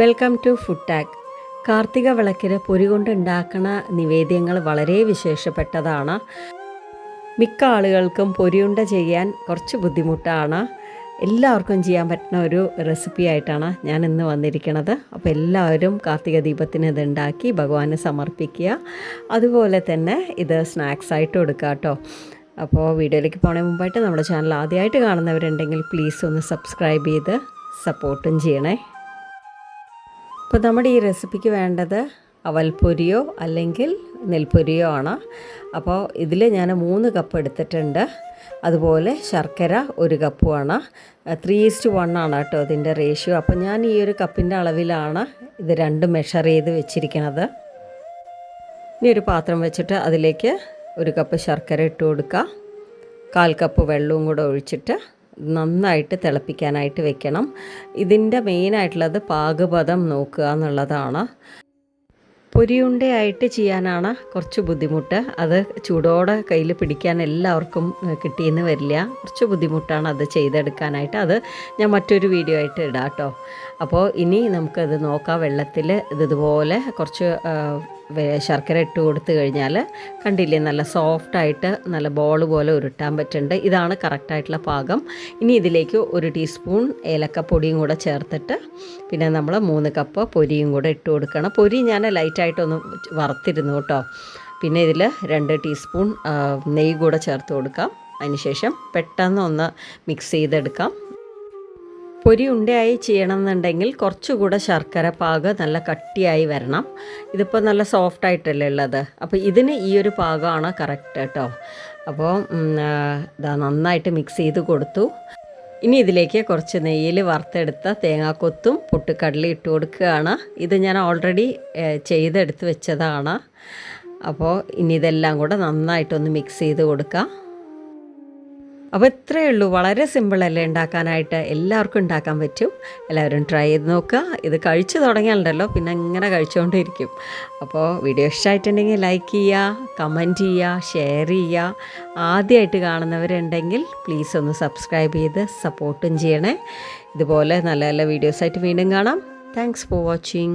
Welcome to food tag Karthika വിളക്കിന് പൊരി കൊണ്ടുണ്ടാക്കുന്ന നിവേദ്യങ്ങൾ വളരെ വിശേഷപ്പെട്ടതാണ്. മിക്ക ആളുകൾക്കും പൊരിയുണ്ട ചെയ്യാൻ കുറച്ച് ബുദ്ധിമുട്ടാണ്. എല്ലാവർക്കും ചെയ്യാൻ പറ്റുന്ന ഒരു റെസിപ്പി ആയിട്ടാണ് ഞാൻ ഇന്ന് വന്നിരിക്കുന്നത്. അപ്പോൾ എല്ലാവരും കാർത്തിക ദീപത്തിന് ഇത് ഉണ്ടാക്കി ഭഗവാന് സമർപ്പിക്കുക. അതുപോലെ തന്നെ ഇത് സ്നാക്സ് ആയിട്ട് കൊടുക്കുക കേട്ടോ. അപ്പോൾ വീഡിയോയിലേക്ക് പോണേ മുമ്പായിട്ട് നമ്മുടെ ചാനൽ ആദ്യമായിട്ട് കാണുന്നവരുണ്ടെങ്കിൽ പ്ലീസ് ഒന്ന് സബ്സ്ക്രൈബ് ചെയ്ത് സപ്പോർട്ടും ചെയ്യണേ. അപ്പോൾ നമ്മുടെ ഈ റെസിപ്പിക്ക് വേണ്ടത് അവൽപ്പൊരിയോ അല്ലെങ്കിൽ നെൽപ്പൊരിയോ ആണ്. അപ്പോൾ ഇതിൽ ഞാൻ മൂന്ന് കപ്പ് എടുത്തിട്ടുണ്ട്. അതുപോലെ ശർക്കര ഒരു കപ്പുമാണ് ത്രീ ഈസ്റ്റ് വൺ ആണ് കേട്ടോ ഇതിന്റെ റേഷ്യോ അപ്പോൾ ഞാൻ ഈ ഒരു കപ്പിന്റെ അളവിലാണ് ഇത് രണ്ട് മെഷർ ചെയ്ത് വെച്ചിരിക്കുന്നത് ഇനി ഒരു പാത്രം വെച്ചിട്ട് അതിലേക്ക് ഒരു കപ്പ് ശർക്കര ഇട്ട് കൊടുക്കുക. കാൽ കപ്പ് വെള്ളവും കൂടെ ഒഴിച്ചിട്ട് നന്നായിട്ട് തിളപ്പിക്കാനായിട്ട് വെക്കണം. ഇതിന്റെ മെയിനായിട്ടുള്ളത് പാകപദം നോക്കുക എന്നുള്ളതാണ്. പൊരിയുണ്ടയായിട്ട് ചെയ്യാനാണ് കുറച്ച് ബുദ്ധിമുട്ട്. അത് ചൂടോടെ കയ്യിൽ പിടിക്കാൻ എല്ലാവർക്കും കിട്ടിയെന്ന് വരില്ല. കുറച്ച് ബുദ്ധിമുട്ടാണ് അത് ചെയ്തെടുക്കാനായിട്ട്. അത് ഞാൻ മറ്റൊരു വീഡിയോ ആയിട്ട് ഇടാം കേട്ടോ അപ്പോൾ ഇനി നമുക്കത് നോക്കാം. വെള്ളത്തിൽ ഇതുപോലെ കുറച്ച് ശർക്കര ഇട്ട് കൊടുത്തു കഴിഞ്ഞാൽ കണ്ടില്ലേ നല്ല സോഫ്റ്റായിട്ട് നല്ല ബോൾ പോലെ ഉരുട്ടാൻ പറ്റുന്നുണ്ട്. ഇതാണ് കറക്റ്റായിട്ടുള്ള പാകം. ഇനി ഇതിലേക്ക് ഒരു ടീസ്പൂൺ ഏലക്കപ്പൊടിയും കൂടെ ചേർത്തിട്ട് പിന്നെ നമ്മൾ മൂന്ന് കപ്പ് പൊരിയും കൂടെ ഇട്ട് കൊടുക്കണം. പൊരി ഞാൻ ലൈറ്റായിട്ടൊന്ന് വറുത്തിരുന്നു കേട്ടോ. പിന്നെ ഇതിൽ രണ്ട് ടീസ്പൂൺ നെയ്യ് കൂടെ ചേർത്ത് കൊടുക്കാം. അതിനുശേഷം പെട്ടെന്ന് ഒന്ന് മിക്സ് ചെയ്തെടുക്കാം. പൊരി ഉണ്ടയായി ചെയ്യണമെന്നുണ്ടെങ്കിൽ കുറച്ചുകൂടെ ശർക്കര പാക നല്ല കട്ടിയായി വരണം. ഇതിപ്പോൾ നല്ല സോഫ്റ്റ് ആയിട്ടല്ലേ ഉള്ളത്. അപ്പോൾ ഇതിന് ഈ ഒരു പാകമാണ് കറക്റ്റ് കേട്ടോ അപ്പോൾ ഇതാ നന്നായിട്ട് മിക്സ് ചെയ്ത് കൊടുത്തു. ഇനി ഇതിലേക്ക് കുറച്ച് നെയ്യിൽ വറുത്തെടുത്ത തേങ്ങാക്കൊത്തും പൊട്ടുക്കടല ഇട്ട് കൊടുക്കുകയാണ്. ഇത് ഞാൻ ഓൾറെഡി ചെയ്തെടുത്ത് വെച്ചതാണ്. അപ്പോൾ ഇനി ഇതെല്ലാം കൂടെ നന്നായിട്ടൊന്ന് മിക്സ് ചെയ്ത് കൊടുക്കാം. അപ്പോൾ ഇത്രയേ ഉള്ളൂ. വളരെ സിമ്പിളല്ലേ ഉണ്ടാക്കാനായിട്ട്? എല്ലാവർക്കും ഉണ്ടാക്കാൻ പറ്റും. എല്ലാവരും ട്രൈ ചെയ്ത് നോക്കുക. ഇത് കഴിച്ചു തുടങ്ങിയാലുണ്ടല്ലോ പിന്നെ ഇങ്ങനെ കഴിച്ചുകൊണ്ടിരിക്കും. അപ്പോൾ വീഡിയോ ഇഷ്ടമായിട്ടുണ്ടെങ്കിൽ ലൈക്ക് ചെയ്യുക കമന്റ് ചെയ്യുക ഷെയർ ചെയ്യുക. ആദ്യമായിട്ട് കാണുന്നവരുണ്ടെങ്കിൽ പ്ലീസ് ഒന്ന് സബ്സ്ക്രൈബ് ചെയ്ത് സപ്പോർട്ടും ചെയ്യണേ. ഇതുപോലെ നല്ല നല്ല വീഡിയോസായിട്ട് വീണ്ടും കാണാം. Thanks for watching